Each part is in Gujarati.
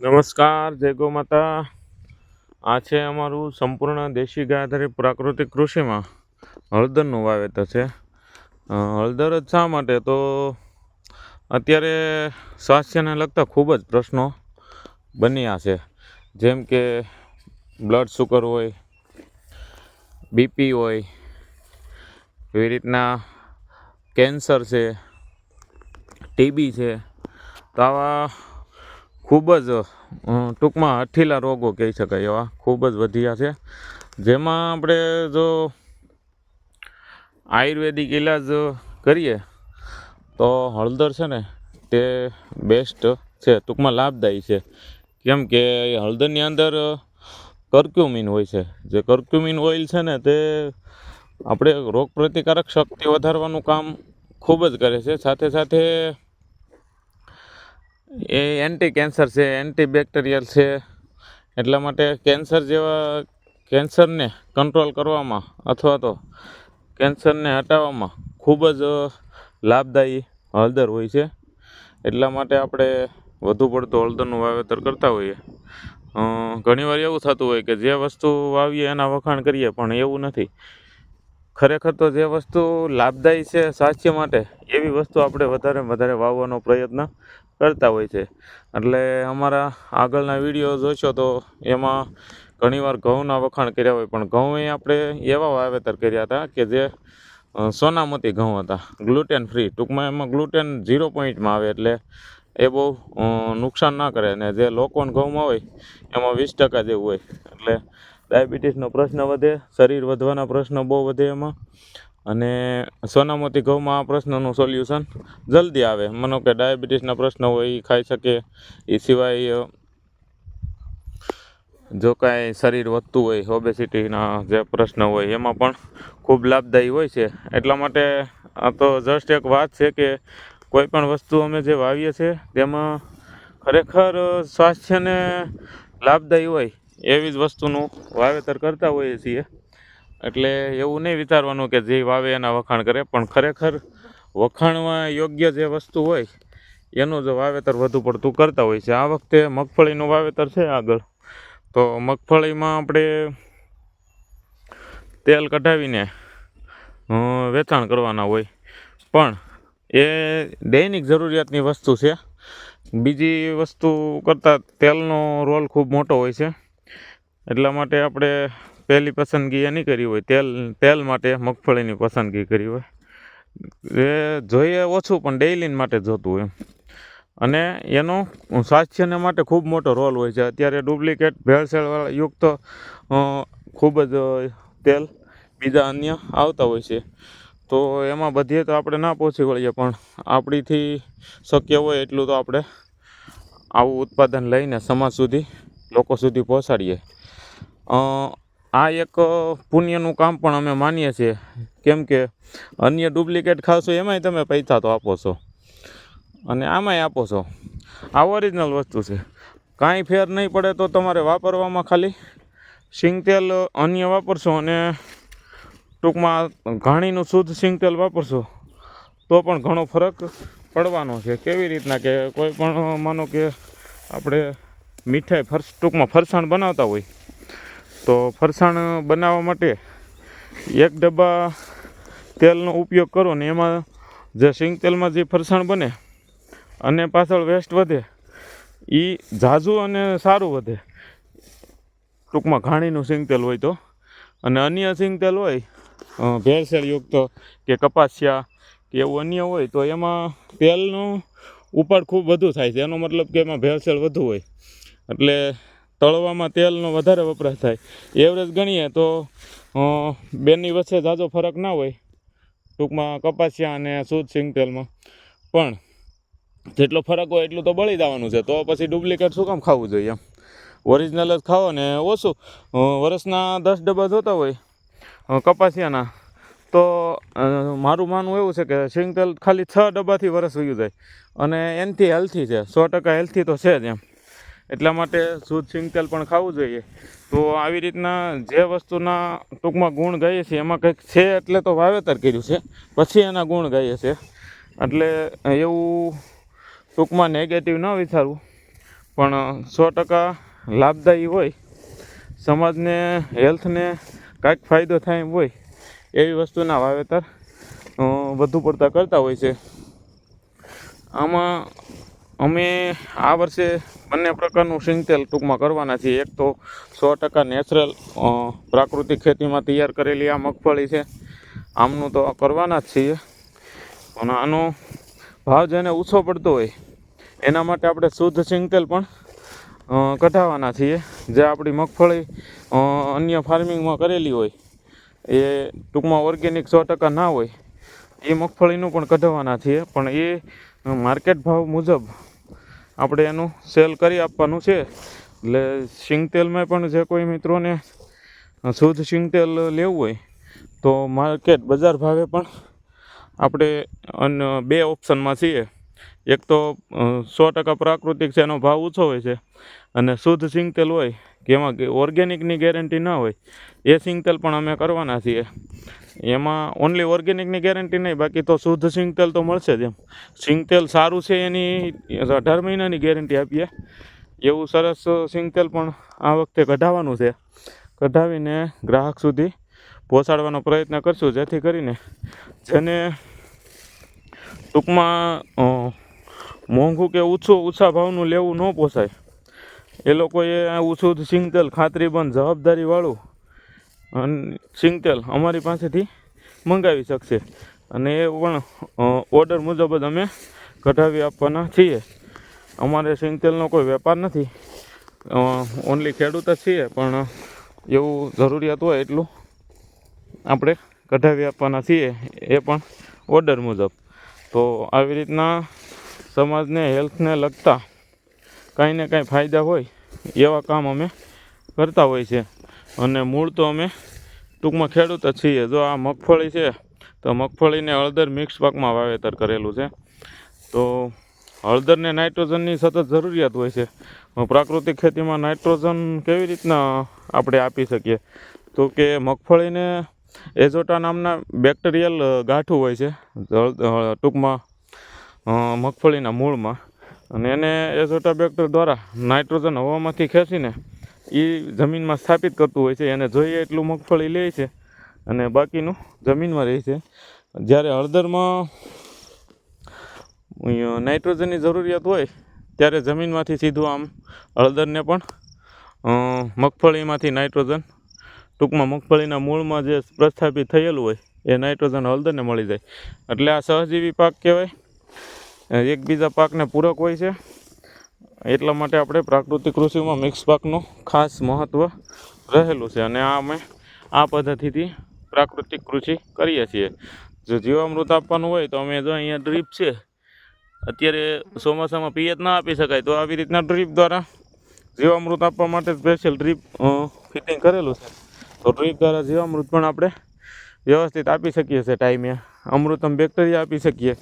નમસ્કાર, જય ગો માતા. આ છે અમારું સંપૂર્ણ દેશી ગાય આધારિત પ્રાકૃતિક કૃષિમાં હળદરનું વાવેતર છે. હળદર જ શા માટે? તો અત્યારે સ્વાસ્થ્યને લગતા ખૂબ જ પ્રશ્નો બન્યા છે. જેમ કે બ્લડ સુગર હોય બીપી હોય, એવી રીતના કેન્સર છે ટીબી છે. તો આવા ખૂબ જ ટૂંકમાં હઠીલા રોગો કહી શકાય એવા. ખૂબ જ વધ્યા છે. જેમાં આપણે જો આયુર્વેદિક ઈલાજ કરીએ, તો હળદર છે ને તે બેસ્ટ છે, ટૂંકમાં લાભદાયી છે. કેમ કે હળદરની અંદર કર્ક્યુમિન હોય છે. જે કર્ક્યુમિન ઓઇલ છે ને તે આપણે રોગપ્રતિકારક શક્તિ વધારવાનું કામ ખૂબ જ કરે છે. સાથે સાથે એ એન્ટી કેન્સર છે એન્ટી બેક્ટેરિયલ છે. એટલા માટે કેન્સર જેવા કેન્સરને કંટ્રોલ કરવામાં અથવા તો કેન્સરને હટાવવામાં ખૂબ જ લાભદાયી હળદર હોય છે. એટલા માટે આપણે વધુ પડતું હળદરનું વાવેતર કરતા હોઈએ. ઘણીવાર એવું થતું હોય કે જે વસ્તુ વાવીએ એના વખાણ કરીએ પણ એવું નથી. ખરેખર તો જે વસ્તુ લાભદાયી છે સ્વાસ્થ્ય માટે, એવી વસ્તુ આપણે વધારે વધારે વાવવાનો પ્રયત્ન કરતા હોય છે. એટલે અમારા આગળના વીડિયો જોશો તો એમાં ઘણીવાર ઘઉંના વખાણ કર્યા હોય, પણ ઘઉં એ આપણે એવા વાવેતર કર્યા હતા કે જે સોનામતી ઘઉં હતા, ગ્લુટેન ફ્રી. ટૂંકમાં એમાં ગ્લુટેન ઝીરો પોઈન્ટમાં આવે એટલે એ બહુ નુકસાન ના કરે. અને જે લોકોન ઘઉંમાં હોય, એમાં વીસ ટકા જેવું હોય. એટલે ડાયાબિટીસનો પ્રશ્ન વધે, શરીર વધવાના પ્રશ્ન બહુ વધે એમાં. અને સોનામતી ઘઉંમાં આ પ્રશ્નનું સોલ્યુશન જલ્દી આવે. માનો કે ડાયાબિટીસના પ્રશ્ન હોય એ ખાઈ શકે. એ સિવાય જો કાંઈ શરીર વધતું હોય ઓબેસિટીના જે પ્રશ્ન હોય, એમાં પણ ખૂબ લાભદાયી હોય છે. એટલા માટે આ તો જસ્ટ એક વાત છે કે, કોઈ પણ વસ્તુ અમે જે વાવીએ છીએ, તેમાં ખરેખર સ્વાસ્થ્યને લાભદાયી હોય. એવી જ વસ્તુનું વાવેતર કરતા હોઈએ છીએ. એટલે એવું નહીં વિચારવાનું કે જે વાવે એના વખાણ કરે, પણ ખરેખર વખાણમાં યોગ્ય જે વસ્તુ હોય, એનું જ વાવેતર વધુ પડતું કરતા હોય છે આ વખતે મગફળીનું વાવેતર છે આગળ. તો મગફળીમાં આપણે તેલ કઢાવીને વેચાણ કરવાના હોય. પણ એ દૈનિક જરૂરિયાતની વસ્તુ છે. બીજી વસ્તુ કરતાં તેલનો રોલ ખૂબ મોટો હોય છે. એટલા માટે આપણે પહેલી પસંદગી એની કરી હોય, તેલ તેલ માટે મગફળીની પસંદગી કરી હોય. એ જોઈએ ઓછું, પણ ડેઇલીન માટે જોતું હોય એમ. અને એનો સ્વાસ્થ્યને માટે ખૂબ મોટો રોલ હોય છે. અત્યારે ડુપ્લિકેટ ભેળસેળવાળા યુક્ત ખૂબ જ તેલ બીજા અન્ય આવતા હોય છે. તો એમાં બધીએ તો આપણે ના પહોંચી વળીએ, પણ આપણીથી શક્ય હોય એટલું તો આપણે આવું ઉત્પાદન લઈને સમાજ સુધી, લોકો સુધી પહોંચાડીએ. આ એક પુણ્યનું કામ પણ અમે માનીએ છીએ. કેમ કે અન્ય ડુપ્લિકેટ ખાશો એમાંય તમે પૈસા તો આપો છો. અને આમાંય આપો છો. આ ઓરિજિનલ વસ્તુ છે. કાંઈ ફેર નહીં પડે તો તમારે વાપરવામાં ખાલી સિંગતેલ અન્ય વાપરશો અને ટૂંકમાં ઘાણીનું શુદ્ધ સિંગતેલ વાપરશો તો પણ ઘણો ફરક પડવાનો છે. કેવી રીતના કે કોઈ પણ માનો કે આપણે મીઠાઈ ફરસ, ટૂંકમાં ફરસાણ બનાવતા હોય તો ફરસાણ બનાવવા માટે એક ડબ્બા તેલનો ઉપયોગ કરો ને એમાં જે સિંગ તેલમાં જે ફરસાણ બને અને પાછળ વેસ્ટ વધે એ ઝાઝું અને સારું વધે. ટૂંકમાં ઘાણીનું સિંગ તેલ હોય તો. અને અન્ય સિંગ તેલ હોય ભેળસેળયુક્ત કે કપાસિયા કે એવું અન્ય હોય તો એમાં તેલનો ઉપાડ ખૂબ વધુ થાય છે. એનો મતલબ કે એમાં ભેળસેળ વધુ હોય. એટલે તળવામાં તેલનો વધારે વપરાશ થાય. એવરેજ ગણીએ તો બેની વચ્ચે ઝાઝો ફરક ના હોય. ટૂંકમાં કપાસિયા અને શુદ્ધ સિંગ તેલમાં. પણ જેટલો ફરક હોય એટલું તો બળી જવાનું છે. તો પછી ડુપ્લિકેટ શું કામ ખાવું જોઈએ એમ? ઓરિજિનલ જ ખાવો ને ઓછું. વર્ષના દસ ડબ્બા જોતા હોય કપાસિયાના, તો મારું માનવું એવું છે કે સિંગ તેલ ખાલી છ ડબ્બાથી વરસ વયું જાય. અને એનાથી હેલ્થી છે. સો ટકા હેલ્થી તો છે જ એમ. એટલા માટે શુદ્ધ સિંગ તેલ પણ ખાવું જોઈએ. તો આવી રીતના જે વસ્તુના ટૂંકમાં ગુણ ગાઈએ છીએ, એમાં કંઈક છે એટલે તો વાવેતર કર્યું છે, પછી એના ગુણ ગાઈએ છીએ. એટલે એવું ટૂંકમાં નેગેટિવ ન વિચારવું પણ સો ટકા લાભદાયી હોય, સમાજને, હેલ્થને કાંઈક ફાયદો થાય એમ હોય, એવી વસ્તુના વાવેતર વધુ પડતા કરતા હોય છે. આમાં અમે આ વર્ષે બંને પ્રકારનું સિંગતેલ ટૂંકમાં કરવાના છીએ. એક તો સો ટકા નેચરલ પ્રાકૃતિક ખેતીમાં તૈયાર કરેલી આ મગફળી છે. આમનું તો કરવાના જ છીએ. પણ આનો ભાવ જેને ઓછો પડતો હોય, એના માટે આપણે શુદ્ધ સિંગતેલ પણ કઢાવાના છીએ. જે આપણી મગફળી અન્ય ફાર્મિંગમાં કરેલી હોય, એ ટૂંકમાં ઓર્ગેનિક સો ટકા ના હોય, એ મગફળીનું પણ કઢાવવાના છીએ. પણ એ માર્કેટ ભાવ મુજબ આપણે એનું સેલ કરી આપવાનું છે. એટલે સિંગતેલમાં પણ જે કોઈ મિત્રોને શુદ્ધ સિંગતેલ લેવું હોય, તો માર્કેટ બજાર ભાવે પણ આપણે બે ઓપ્શનમાં છીએ. એક તો સો ટકા પ્રાકૃતિક છે, એનો ભાવ ઓછો હોય છે, અને શુદ્ધ સિંગતેલ હોય કે એમાં ઓર્ગેનિકની ગેરંટી ના હોય, એ સિંગતેલ પણ અમે કરવાના છીએ. એમાં ઓનલી ઓર્ગેનિકની ગેરંટી નહીં, બાકી તો શુદ્ધ સિંગતેલ તો મળશે જ એમ. સિંગતેલ સારું છે એની અઢાર મહિનાની ગેરંટી આપીએ. એવું સરસ સિંગતેલ પણ આ વખતે કઢાવવાનું છે. કઢાવીને ગ્રાહક સુધી પહોંચાડવાનો પ્રયત્ન કરશું, જેથી કરીને જેને ટૂંકમાં મોંઘું કે ઓછું ઓછા ભાવનું લેવું ન પોસાય, એ લોકોએ આ ઓછું સિંગતેલ ખાતરીબંધ જવાબદારીવાળું અન સિંગતેલ અમારી પાસેથી મંગાવી શકશે. અને એ પણ ઓર્ડર મુજબ જ અમે કઢાવી આપવાના છીએ. અમારે સિંગતેલનો કોઈ વેપાર નથી. ઓનલી ખેડૂત જ છીએ, પણ એવું જરૂરિયાત હોય એટલું આપણે કઢાવી આપવાના છીએ, એ પણ ઓર્ડર મુજબ. તો આવી રીતના સમાજને, હેલ્થને લગતા કાંઈ ને કાંઈ ફાયદા હોય એવા કામ અમે કરતા હોય છે. અને મૂળ તો અમે ટૂંકમાં ખેડૂત જ છીએ. જો આ મગફળી છે, તો મગફળીને હળદર મિક્સ પાકમાં વાવેતર કરેલું છે. તો હળદરને નાઇટ્રોજનની સતત જરૂરિયાત હોય છે. પ્રાકૃતિક ખેતીમાં નાઇટ્રોજન કેવી રીતના આપણે આપી શકીએ? તો કે મગફળીને એઝોટા નામના બેક્ટેરિયલ ગાંઠું હોય છે ટૂંકમાં મગફળીના મૂળમાં. અને એને એઝોટા બેક્ટર દ્વારા નાઇટ્રોજન હવામાંથી ખેંચીને એ જમીનમાં સ્થાપિત કરતું હોય છે, એને જોઈએ એટલું મગફળી લે છે અને બાકીનું જમીનમાં રહે છે. જ્યારે હળદરમાં નાઇટ્રોજનની જરૂરિયાત હોય, ત્યારે જમીનમાંથી સીધું આમ હળદરને પણ મગફળીમાંથી નાઇટ્રોજન, ટૂંકમાં મગફળીના મૂળમાં જે પ્રસ્થાપિત થયેલું હોય, એ નાઇટ્રોજન હળદરને મળી જાય. એટલે આ સહજીવી પાક કહેવાય. એકબીજા પાકને પૂરક હોય છે. એટલા માટે આપણે પ્રાકૃતિક કૃષિમાં મિક્સ પાકનું ખાસ મહત્ત્વ રહેલું છે અને આ અમે આ પદ્ધતિથી પ્રાકૃતિક કૃષિ કરીએ છીએ. જો જીવામૃત આપવાનું હોય તો અમે જો અહીંયા ડ્રીપ છે, અત્યારે ચોમાસામાં પિયત ના આપી શકાય તો આવી રીતના ડ્રીપ દ્વારા જીવામૃત આપવા માટે સ્પેશિયલ ડ્રીપ ફિટિંગ કરેલું છે. તો ડ્રીપ દ્વારા જીવામૃત પણ આપણે વ્યવસ્થિત આપી શકીએ છીએ ટાઈમે અમૃતમ બેક્ટેરિયા આપી શકીએ.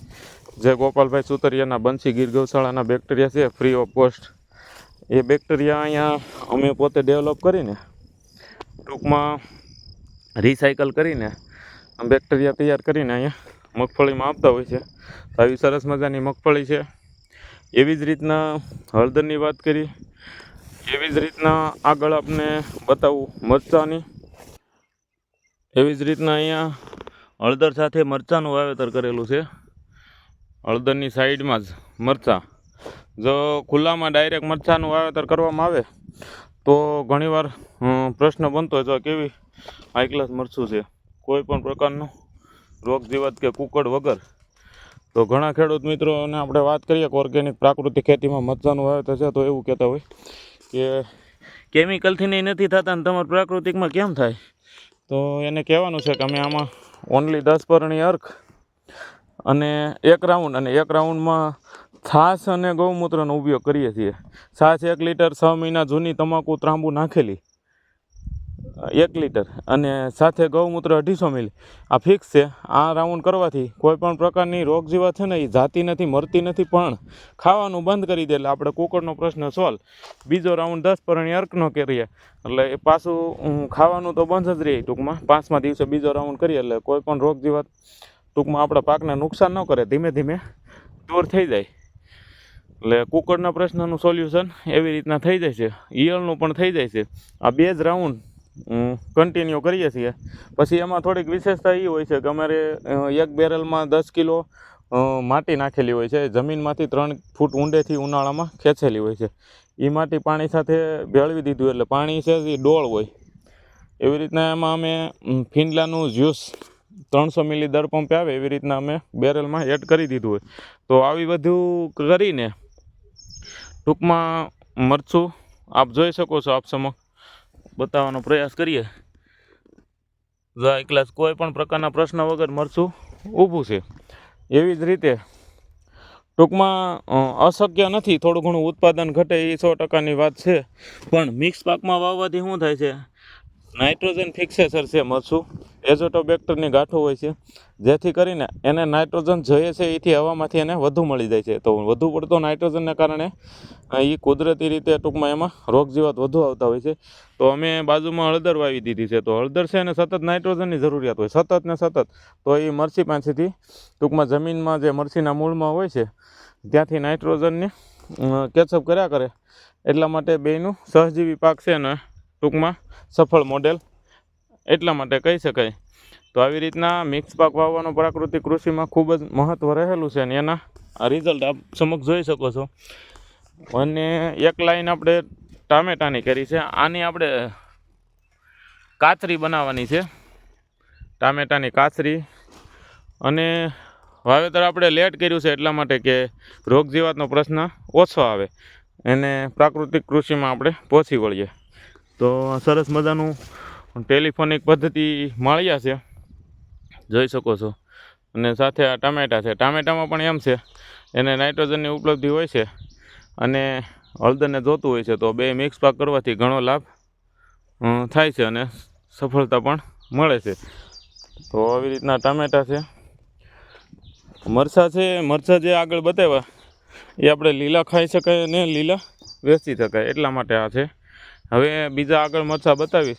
જે ગોપાલભાઈ સુતરિયાના બંસી ગીર ગૌશાળાના બેક્ટેરિયા છે ફ્રી ઓફ કોસ્ટ એ બેક્ટેરિયા અહીંયા અમે પોતે ડેવલપ કરીને ટૂંકમાં રિસાયકલ કરીને બેક્ટેરિયા તૈયાર કરીને અહીંયા મગફળીમાં આપતા હોય છે. તો આવી સરસ મજાની મગફળી છે. એવી જ રીતના હળદરની વાત કરી. એવી જ રીતના આગળ આપને બતાવું મરચાંની. એવી જ રીતના અહીંયા હળદર સાથે મરચાંનું વાવેતર કરેલું છે. હળદરની સાઈડમાં જ મરચાં. જો ખુલ્લામાં ડાયરેક્ટ મરચાંનું વાવેતર કરવામાં આવે, તો ઘણીવાર પ્રશ્ન બનતો હોય, તો કેવી હાઈ ક્લાસ મરચું છે? કોઈ પણ પ્રકારનું રોગ જીવાત કે કુકડ વગર. તો ઘણા ખેડૂત મિત્રોને આપણે વાત કરીએ કે ઓર્ગેનિક પ્રાકૃતિક ખેતીમાં મરચાંનું વાવેતર છે, તો એવું કહેતા હોય કે કેમિકલથી નહીં, નથી થતા ને તમારે પ્રાકૃતિકમાં કેમ થાય? તો એને કહેવાનું છે કે અમે આમાં ઓનલી દસ પરણી અર્ક અને એક રાઉન્ડ અને એક રાઉન્ડમાં છાશ અને ગૌમૂત્રનો ઉપયોગ કરીએ છીએ. છાશ એક લીટર, છ મહિના જૂની તમાકુ ત્રાંબુ નાખેલી. એક લીટર, અને સાથે ગૌમૂત્ર અઢીસો મિલી. આ ફિક્સ છે. આ રાઉન્ડ કરવાથી કોઈ પણ પ્રકારની રોગ જીવા છે ને, એ જાતી નથી, મરતી નથી, પણ ખાવાનું બંધ કરી દે એટલે આપણે કુકરનો પ્રશ્ન સોલ્વ. બીજો રાઉન્ડ દસ પરણી અર્કનો કરીએ. એટલે એ પાછું ખાવાનું તો બંધ જ રહે ટૂંકમાં. પાંચમા દિવસે બીજો રાઉન્ડ કરીએ એટલે કોઈ પણ રોગ જીવાત ટૂંકમાં આપણા પાકને નુકસાન ન કરે, ધીમે ધીમે દૂર થઈ જાય. એટલે કુકરના પ્રશ્નનું સોલ્યુશન એવી રીતના થઈ જાય છે. ઈયળનું પણ થઈ જાય છે. આ બે જ રાઉન્ડ કન્ટિન્યુ કરીએ છીએ. પછી એમાં થોડીક વિશેષતા એ હોય છે કે અમારે એક બેરલમાં દસ કિલો માટી નાખેલી હોય છે. જમીનમાંથી ત્રણ ફૂટ ઊંડેથી ઉનાળામાં ખેંચેલી હોય છે. એ માટી પાણી સાથે ભેળવી દીધું, એટલે પાણી છે એ ડોળ હોય. એવી રીતના એમાં અમે ફીંડલાનું જ્યુસ ત્રણસો મિલી દર પંપે આવે એવી રીતના અમે બેરલમાં એડ કરી દીધું હોય. તો આવી બધું કરીને ટૂંકમાં મરચું આપ જોઈ શકો છો આપ સમક્ષ. બતાવવાનો પ્રયાસ કરીએ. એકલા કોઈ પણ પ્રકારના પ્રશ્ન વગર મરચું ઊભું છે. એવી જ રીતે ટૂંકમાં અશક્ય નથી, થોડું ઘણું ઉત્પાદન ઘટે એ સો ટકાની વાત છે. પણ મિક્સ પાકમાં વાવવાથી શું થાય છે? નાઇટ્રોજન ફિક્સેસર છે મરચું. એઝોટોબેક્ટરની ગાંઠો હોય છે, જેથી કરીને એને નાઇટ્રોજન જોઈએ છે, એથી હવામાંથી એને વધુ મળી જાય છે. તો વધુ પડતો નાઇટ્રોજનને કારણે એ કુદરતી રીતે ટૂંકમાં એમાં રોગ જીવાત વધુ આવતા હોય છે. તો અમે બાજુમાં હળદર વાવી દીધી છે. તો હળદર છે એને સતત નાઇટ્રોજનની જરૂરિયાત હોય, સતત ને સતત. તો એ મરસી પાસેથી ટૂંકમાં જમીનમાં જે મરસીના મૂળમાં હોય છે, ત્યાંથી નાઇટ્રોજનને કેચઅપ કર્યા કરે. એટલા માટે બેયનું સહજીવી પાક છે ને ટૂંકમાં સફળ મોડેલ એટલા માટે કહી શકાય. તો આવી રીતના મિક્સ પાક વાવવાનો પ્રાકૃતિક કૃષિમાં ખૂબ જ મહત્ત્વ રહેલું છે અને એના આ રિઝલ્ટ આપ સમક્ષ જોઈ શકો છો. અને એક લાઈન આપણે ટામેટાની કરી છે. આની આપણે કાતરી બનાવવાની છે. ટામેટાની કાતરી અને વાવેતર આપણે લેટ કર્યું છે એટલા માટે કે રોગ જીવાતનો પ્રશ્ન ઓછો આવે. એને પ્રાકૃતિક કૃષિમાં આપણે પહોંચી વળીએ. તો સરસ મજાનું ટેલિફોનિક પદ્ધતિ માળિયા છે. જોઈ શકો છો. અને સાથે આ ટામેટા છે. ટામેટામાં પણ એમ છે, એને નાઇટ્રોજનની ઉપલબ્ધિ હોય છે અને હળદરને જોતું હોય છે, તો બે મિક્સ પાક કરવાથી ઘણો લાભ થાય છે અને સફળતા પણ મળે છે. તો આવી રીતના ટામેટા છે. મરચાં છે. મરચાં જે આગળ બતાવ્યા, એ આપણે લીલા ખાઈ શકાય અને લીલા વેચી શકાય, એટલા માટે આ છે. હવે બીજા આગળ મરચાં બતાવીશ.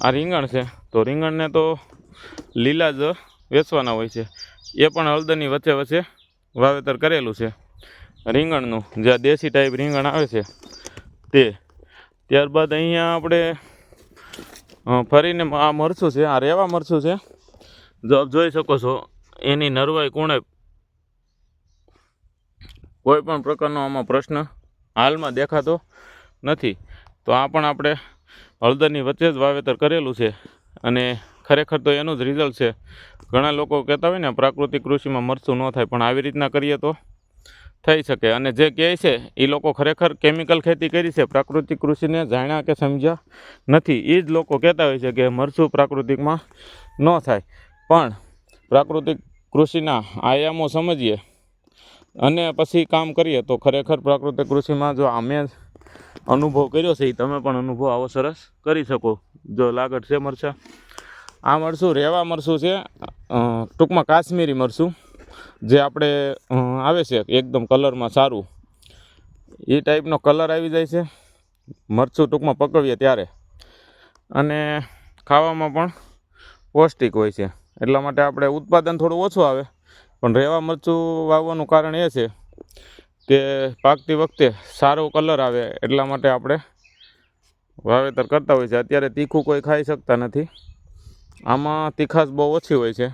આ રીંગણ છે. તો રીંગણને તો લીલા જ વેચવાના હોય છે. એ પણ હળદરની વચ્ચે વચ્ચે વાવેતર કરેલું છે. રીંગણનું જે દેશી ટાઈપ રીંગણ આવે છે, તે. ત્યારબાદ અહીંયા આપણે ફરીને આ મરચું છે, આ રેવા મરચું છે. જો આપ જોઈ શકો છો, એની નરવાઈ કોણે કોઈ પણ પ્રકારનો આમાં પ્રશ્ન હાલમાં દેખાતો નથી. તો આ પણ આપણે હળદરની વચ્ચે જ વાવેતર કરેલું છે અને ખરેખર તો એનું જ રિઝલ્ટ છે. ઘણા લોકો કહેતા હોય ને, પ્રાકૃતિક કૃષિમાં મરચું ન થાય, પણ આવી રીતના કરીએ તો થઈ શકે. અને જે કહે છે એ લોકો ખરેખર કેમિકલ ખેતી કરી છે, પ્રાકૃતિક કૃષિને જાણ્યા કે સમજ્યા નથી. એ જ લોકો કહેતા હોય છે કે મરચું પ્રાકૃતિકમાં ન થાય. પણ પ્રાકૃતિક કૃષિના આયામો સમજીએ અને પછી કામ કરીએ તો ખરેખર પ્રાકૃતિક કૃષિમાં જો અમે અનુભવ કર્યો છે એ તમે પણ અનુભવ આવો સરસ કરી શકો. જો લાગટ છે મરચાં. આ મરસું રેવા મરસું છે. ટૂંકમાં કાશ્મીરી મરચું જે આપણે આવે છે એકદમ કલરમાં સારું. એ ટાઈપનો કલર આવી જાય છે. મરચું ટૂંકમાં પકવીએ ત્યારે. અને ખાવામાં પણ પૌષ્ટિક હોય છે. એટલા માટે આપણે ઉત્પાદન થોડું ઓછું આવે. પણ રેવા મરચું વાવવાનું કારણ એ છે કે પાકતી વખતે સારો કલર આવે એટલા માટે આપણે વાવેતર કરતા હોય છે અત્યારે તીખું કોઈ ખાઈ શકતા નથી. આમાં તીખાશ બહુ ઓછી હોય છે.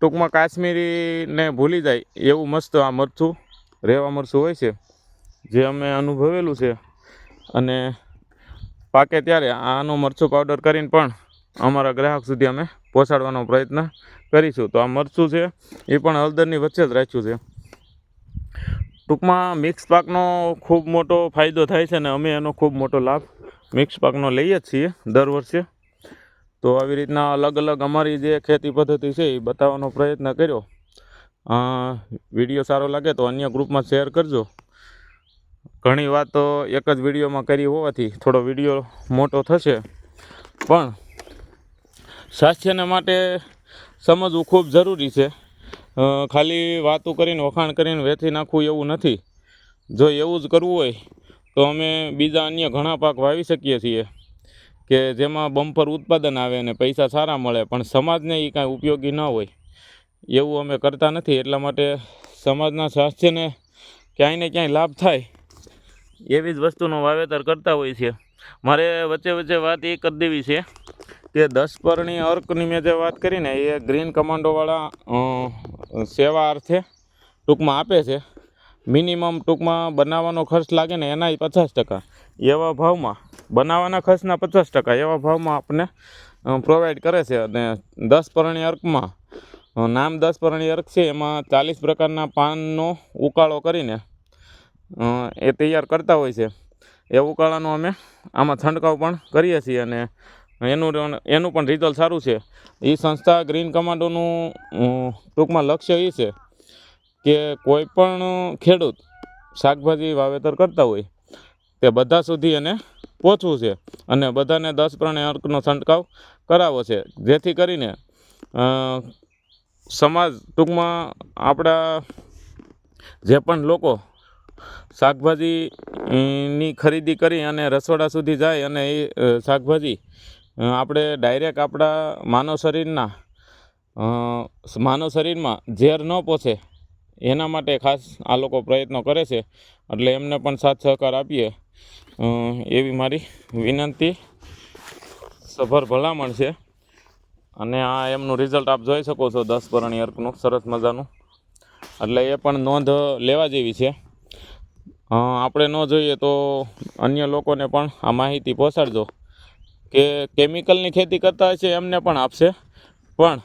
ટૂંકમાં કાશ્મીરીને ભૂલી જાય એવું મસ્ત આ મરચું, રેવા મરચું હોય છે, જે અમે અનુભવેલું છે. અને પાકે ત્યારે આનો મરચું પાવડર કરીને પણ અમારા ગ્રાહક સુધી અમે પહોંચાડવાનો પ્રયત્ન કરીશું. તો આ મરચું છે, એ પણ હળદરની વચ્ચે જ રાખ્યું છે. ટૂંકમાં મિક્સ પાકનો ખૂબ મોટો ફાયદો થાય છે ને અમે એનો ખૂબ મોટો લાભ મિક્સ પાકનો લઈએ જ છીએ દર વર્ષે. તો આવી રીતના અલગ અલગ અમારી જે ખેતી પદ્ધતિ છે એ બતાવવાનો પ્રયત્ન કર્યો. વીડિયો સારો લાગે તો અન્ય ગ્રુપમાં શેર કરજો. ઘણી વાત એક જ વિડીયોમાં કરી હોવાથી થોડો વીડિયો મોટો થશે. પણ સ્વાસ્થ્યને માટે સમજવું ખૂબ જરૂરી છે. ખાલી વાતો કરીને, વખાણ કરીને વેચી નાખવું એવું નથી. જો એવું જ કરવું હોય, તો અમે બીજા અન્ય ઘણા પાક વાવી શકીએ છીએ કે જેમાં બમ્પર ઉત્પાદન આવે અને પૈસા સારા મળે, પણ સમાજને એ કાંઈ ઉપયોગી ન હોય. એવું અમે કરતા નથી. એટલા માટે સમાજના સ્વાસ્થ્યને ક્યાંય ને ક્યાંય લાભ થાય એવી જ વસ્તુનું વાવેતર કરતા હોય છે. મારે વચ્ચે વચ્ચે વાત એ કરી દેવી છે. કે દસ પરણી અર્કની મેં જે વાત કરીને એ ગ્રીન કમાન્ડોવાળા સેવા અર્થે ટૂંકમાં આપે છે. મિનિમમ ટૂંકમાં બનાવવાનો ખર્ચ લાગે ને એના પચાસ ટકા. એવા ભાવમાં, બનાવવાના ખર્ચના પચાસ ટકા એવા ભાવમાં આપણને પ્રોવાઈડ કરે છે. અને દસ અર્કમાં નામ દસ અર્ક છે, એમાં ચાલીસ પ્રકારના પાનનો ઉકાળો કરીને એ તૈયાર કરતા હોય છે. એ ઉકાળાનો અમે આમાં છંટકાવ પણ કરીએ છીએ અને એનું એનું પણ રિઝલ્ટ સારું છે. એ સંસ્થા ગ્રીન કમાન્ડોનું ટૂંકમાં લક્ષ્ય એ છે કે કોઈ પણ ખેડૂત શાકભાજી વાવેતર કરતા હોય, તે બધા સુધી એને પહોંચવું છે અને બધાને દસ પ્રણે અર્કનો છંટકાવ કરાવવો છે. જેથી કરીને સમાજ ટૂંકમાં આપણા જે પણ લોકો શાકભાજીની ખરીદી કરી અને રસોડા સુધી જાય અને એ શાકભાજી આપણે ડાયરેક્ટ આપણા માનવ શરીરના માનવ શરીરમાં ઝેર ન પહોંચે એના માટે ખાસ આ લોકો પ્રયત્નો કરે છે. એટલે એમને પણ સાથ સહકાર આપીએ. એવી મારી વિનંતી. સભર ભલામણ છે. અને આ એમનું રિઝલ્ટ આપ જોઈ શકો છો, દસ પરણી અર્કનું, સરસ મજાનું. એટલે એ પણ નોંધ લેવા જેવી છે. આપણે ન જોઈએ તો અન્ય લોકોને પણ આ માહિતી પહોંચાડજો. કે કેમિકલની ખેતી કરતા છે એમને પણ આપશે. પણ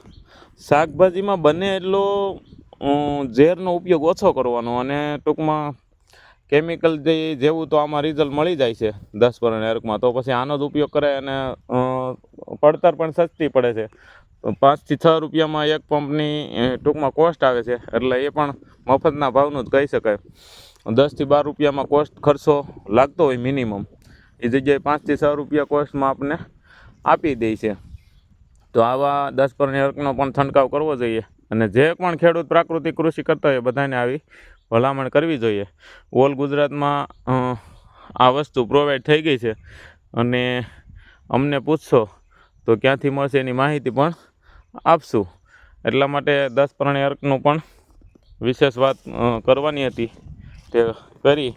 શાકભાજીમાં બને એટલો ઝેરનો ઉપયોગ ઓછો કરવાનો અને ટૂંકમાં કેમિકલ જે, જેવું તો આમાં રિઝલ્ટ મળી જાય છે દસ પરણે એરકમાં તો પછી આનો જ ઉપયોગ કરે અને પડતર પણ સસ્તી પડે છે. પાંચથી છ રૂપિયામાં એક પંપની ટૂંકમાં કોસ્ટ આવે છે, એટલે એ પણ મફતના ભાવનું જ કહી શકાય. દસથી બાર રૂપિયામાં કોસ્ટ ખર્ચો લાગતો હોય મિનિમમ એ જગ્યાએ પાંચથી છ રૂપિયા કોસ્ટમાં આપને આપી દે છે. તો આવા દસ પરણી અર્કનો પણ છંટકાવ કરવો જોઈએ અને જે પણ ખેડૂત પ્રાકૃતિક કૃષિ કરતા હોય બધાને આવી ભલામણ કરવી જોઈએ. ઓલ ગુજરાતમાં આ વસ્તુ પ્રોવાઈડ થઈ ગઈ છે અને અમને પૂછશો તો ક્યાંથી મળશે એની માહિતી પણ આપશું. એટલા માટે દસ પરણી અર્કનું પણ વિશેષ વાત કરવાની હતી તે કરી.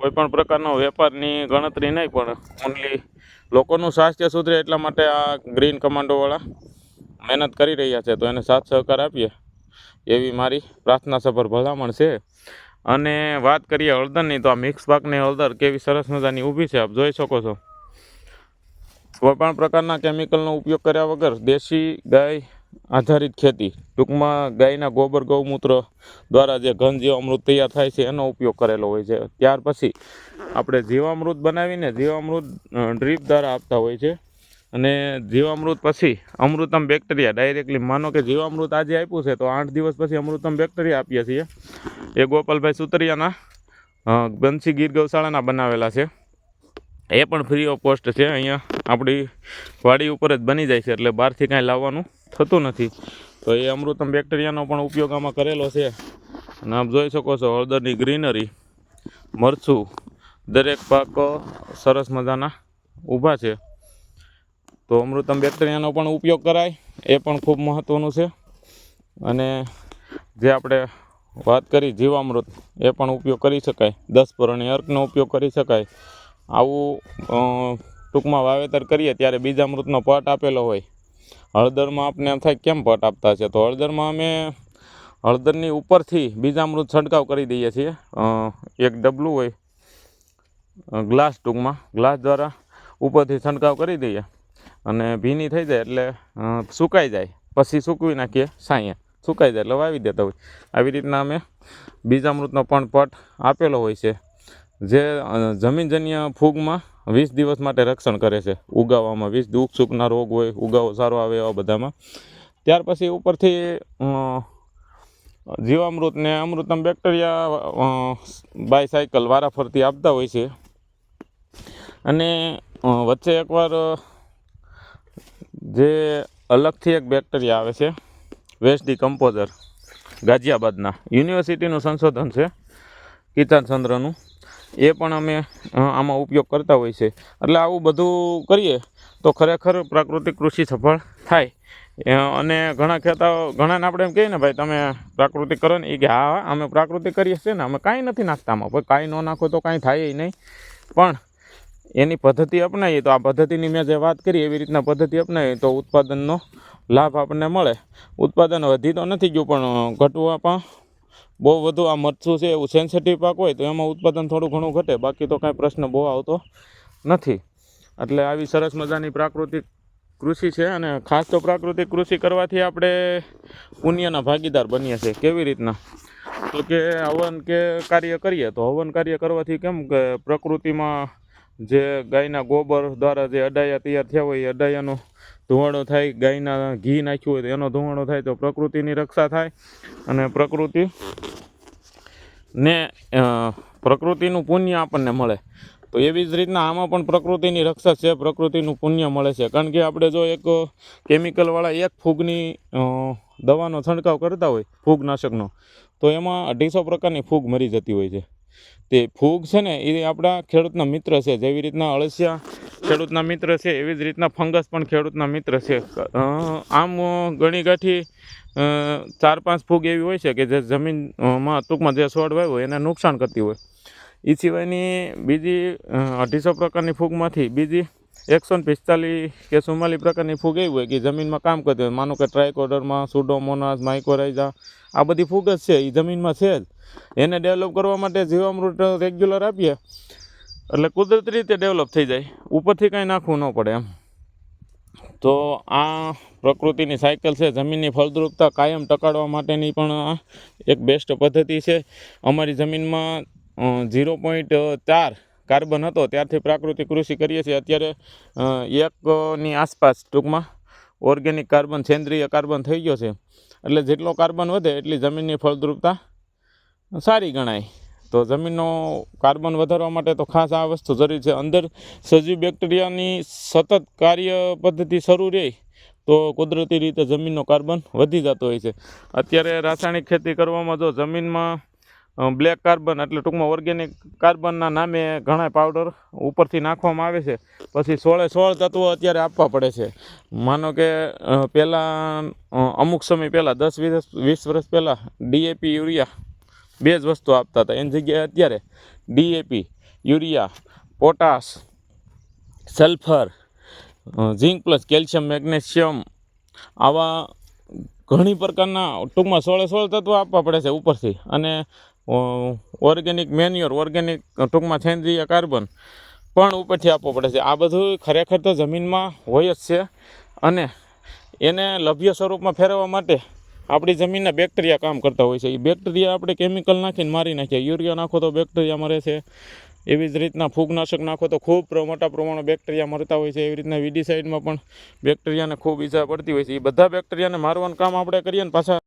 કોઈ પણ પ્રકારનો વેપારની ગણતરી નહીં, પણ ઓનલી લોકોનું સ્વાસ્થ્ય સુધરે એટલા માટે આ ગ્રીન કમાન્ડોવાળા મહેનત કરી રહ્યા છે. તો એને સાથ સહકાર આપીએ એવી મારી પ્રાર્થના સભર ભલામણ છે. અને વાત કરીએ હળદરની, તો આ મિક્સ પાકની હળદર કેવી સરસ મજાની ઊભી છે, આપ જોઈ શકો છો. કોઈ પણ પ્રકારના કેમિકલનો ઉપયોગ કર્યા વગર દેશી ગાય આધારિત ખેતી. ટૂંકમાં ગાયના ગોબર ગૌમૂત્ર દ્વારા જે ઘન જીવામૃત તૈયાર થાય છે, એનો ઉપયોગ કરેલો હોય છે. ત્યાર પછી આપણે જીવામૃત બનાવીને જીવામૃત ડ્રીપ દ્વારા આપતા હોય છે. અને જીવામૃત પછી અમૃતમ બેક્ટેરિયા, ડાયરેક્ટલી માનો કે જીવામૃત આજે આપ્યું છે, તો આઠ દિવસ પછી અમૃતમ બેક્ટેરિયા આપીએ છીએ. એ ગોપાલભાઈ સુતરિયાના બંસી ગીર ગૌશાળાના બનાવેલા છે. એ પણ ફ્રી ઓફ કોસ્ટ છે. અહીંયા આપણી વાડી ઉપર જ બની જાય છે, એટલે બહારથી કાંઈ લાવવાનું થતું નથી. તો એ અમૃતમ બેક્ટેરિયાનો પણ ઉપયોગ આમાં કરેલો છે. અને આપ જોઈ શકો છો હળદરની ગ્રીનરી મરચું, દરેક પાક સરસ મજાના ઊભા છે. તો અમૃતમ બેક્ટેરિયાનો પણ ઉપયોગ કરાય, એ પણ ખૂબ મહત્ત્વનું છે. અને જે આપણે વાત કરી જીવામૃત, એ પણ ઉપયોગ કરી શકાય. દસ પરણી અર્કનો ઉપયોગ કરી શકાય. આવું ટૂંકમાં વાવેતર કરીએ ત્યારે બીજામૃતનો પટ આપેલો હોય. હળદરમાં આપને એમ થાય કેમ પટ આપતા છે? તો હળદરમાં અમે હળદરની ઉપરથી બીજામૃત છંટકાવ કરી દઈએ છીએ. એક ડબલું હોય ગ્લાસ ટૂંકમાં, ગ્લાસ દ્વારા ઉપરથી છંટકાવ કરી દઈએ. અને ભીની થઈ જાય એટલે સુકાઈ જાય. પછી સૂકવી નાખીએ સાંયે. સુકાઈ જાય એટલે વાવી દેતા હોય. આવી રીતના અમે બીજામૃતનો પણ પટ આપેલો હોય છે. જે જમીનજન્ય ફૂગમાં વીસ દિવસ માટે રક્ષણ કરે છે. ઉગાવામાં વીસ દુઃખ, સુખના રોગ હોય, ઉગાવો સારો આવે એવા બધામાં. ત્યાર પછી ઉપરથી જીવામૃતને અમૃતમ બેક્ટેરિયા બાય સાયકલ વારાફરતી આપતા હોય છે. અને વચ્ચે એકવાર જે અલગથી એક બેક્ટેરિયા આવે છે વેસ્ટ ડિકમ્પોઝર ગાઝિયાબાદના. યુનિવર્સિટીનું સંશોધન છે કિતાન ચંદ્રનું એ પણ અમે આમાં ઉપયોગ કરતા હોય છે. એટલે આવું બધું કરીએ તો ખરેખર પ્રાકૃતિક કૃષિ સફળ થાય. અને ઘણા ખેતા, ઘણાને આપણે એમ કહીએ ને, ભાઈ, તમે પ્રાકૃતિક કરો ને. એ કે, હા અમે પ્રાકૃતિક કરીએ છીએ ને, અમે કાંઈ નથી નાખતા આમાં. ભાઈ, કાંઈ ન નાખો તો કાંઈ થાય નહીં. પણ એની પદ્ધતિ અપનાવીએ તો આ પદ્ધતિની મેં જે વાત કરી, એવી રીતના પદ્ધતિ અપનાવીએ તો ઉત્પાદનનો લાભ આપણને મળે. ઉત્પાદન વધી તો નથી ગયું, પણ ઘટવા પણ બહુ વધુ આ મરચું છે, એવું સેન્સિટિવ પાક હોય તો એમાં ઉત્પાદન થોડું ઘણું ઘટે, બાકી તો કાંઈ પ્રશ્ન બહુ આવતો નથી. એટલે આવી સરસ મજાની પ્રાકૃતિક કૃષિ છે અને ખાસ તો પ્રાકૃતિક કૃષિ કરવાથી આપણે પુણ્યના ભાગીદાર બનીએ છીએ. કેવી રીતના? તો કે હવન કે કાર્ય કરીએ, તો હવન કાર્ય કરવાથી કેમ કે પ્રકૃતિમાં જે ગાયના ગોબર દ્વારા જે અડાયા તૈયાર થયા હોય, એ અડાયાનો ધુવાડો થાય, ગાયના ઘી નાખ્યું હોય તો એનો ધુવાડો થાય તો પ્રકૃતિની રક્ષા થાય. અને પ્રકૃતિ ને પ્રકૃતિનું પુણ્ય આપણને મળે. તો એવી જ રીતના આમાં પણ પ્રકૃતિની રક્ષા છે, પ્રકૃતિનું પુણ્ય મળે છે. કારણ કે આપણે જો એક કેમિકલવાળા એક ફૂગની દવાનો છંટકાવ કરતા હોય, ફૂગનાશકનો, તો એમાં અઢીસો પ્રકારની ફૂગ મરી જતી હોય છે. તે ફૂગ છે ને, એ આપણા ખેડૂતના મિત્ર છે. જેવી રીતના અળસિયા ખેડૂતના મિત્ર છે, એવી જ રીતના ફંગસ પણ ખેડૂતના મિત્ર છે. આમ ગણી ગાંઠી ચાર પાંચ ફૂગ એવી હોય છે કે જે જમીનમાં ટૂંકમાં જે છોડ વાવ્યો એને નુકસાન કરતી હોય. એ સિવાયની બીજી અઢીસો પ્રકારની ફૂગમાંથી બીજી એકસો ને પિસ્તાલીસ કે ચુમ્માલીસ પ્રકારની ફૂગ એવી હોય કે જમીનમાં કામ કરતી હોય. માનો કે ટ્રાયકોડરમાં, સુડોમોનાસ માઇકોરાઇઝા આ બધી ફૂગ જ છે એ જમીનમાં છે જ. એને ડેવલપ કરવા માટે જીવામૃત રેગ્યુલર આપીએ. એટલે કુદરતી રીતે ડેવલપ થઈ જાય. ઉપરથી કાંઈ નાખવું ન પડે એમ. તો આ પ્રકૃતિની સાયકલ છે. જમીનની ફળદ્રુપતા કાયમ ટકાડવા માટેની પણ એક બેસ્ટ પદ્ધતિ છે. અમારી જમીનમાં ઝીરો પોઈન્ટ ચાર કાર્બન હતો. ત્યારથી પ્રાકૃતિક કૃષિ કરીએ છીએ. અત્યારે એકની આસપાસ ટૂંકમાં ઓર્ગેનિક કાર્બન સેન્દ્રિય કાર્બન થઈ ગયો છે. એટલે જેટલો કાર્બન વધે એટલી જમીનની ફળદ્રુપતા સારી ગણાય. તો જમીનનો કાર્બન વધારવા માટે તો ખાસ આ વસ્તુ જરૂરી છે. અંદર સજીવ બેક્ટેરિયાની સતત કાર્ય પદ્ધતિ શરૂ રહે તો કુદરતી રીતે જમીનનો કાર્બન વધી જતો હોય છે. અત્યારે રાસાયણિક ખેતી કરવામાં જો જમીનમાં બ્લેક કાર્બન એટલે ટૂંકમાં ઓર્ગેનિક કાર્બનના નામે ઘણા પાવડર ઉપરથી નાખવામાં આવે છે. પછી સોળે સોળ તત્વો અત્યારે આપવા પડે છે. માનો કે પહેલાં અમુક સમય પહેલાં, દસ, વીસ વીસ વર્ષ પહેલાં ડીએપી યુરિયા બે જ વસ્તુ આપતા હતા. એની જગ્યાએ અત્યારે DAP urea, potash, sulphur zinc plus calcium, magnesium આવા ઘણી પ્રકારના ટૂંકમાં સોળે સોળ તત્વો આપવા પડે છે ઉપરથી. અને ઓર્ગેનિક મેન્યુઅર ઓર્ગેનિક ટૂંકમાં સેન્દ્રિય કાર્બન પણ ઉપરથી આપવો પડે છે. આ બધું ખરેખર તો જમીનમાં હોય જ છે. અને એને લભ્ય સ્વરૂપમાં ફેરવવા માટે આપણી જમીનના બેક્ટેરિયા કામ કરતા હોય છે. એ બેક્ટેરિયા આપણે કેમિકલ નાખીને મારી નાખીએ. યુરિયા નાખો તો બેક્ટેરિયા મરે છે. એવી જ રીતના ફૂગનાશક નાખો તો ખૂબ મોટા પ્રમાણમાં બેક્ટેરિયા મરતા હોય છે. એવી રીતના વીડીસાઇડમાં પણ બેક્ટેરિયાને ખૂબ ઈજા પડતી હોય છે. એ બધા બેક્ટેરિયાને મારવાનું કામ આપણે કરીએ ને પાછા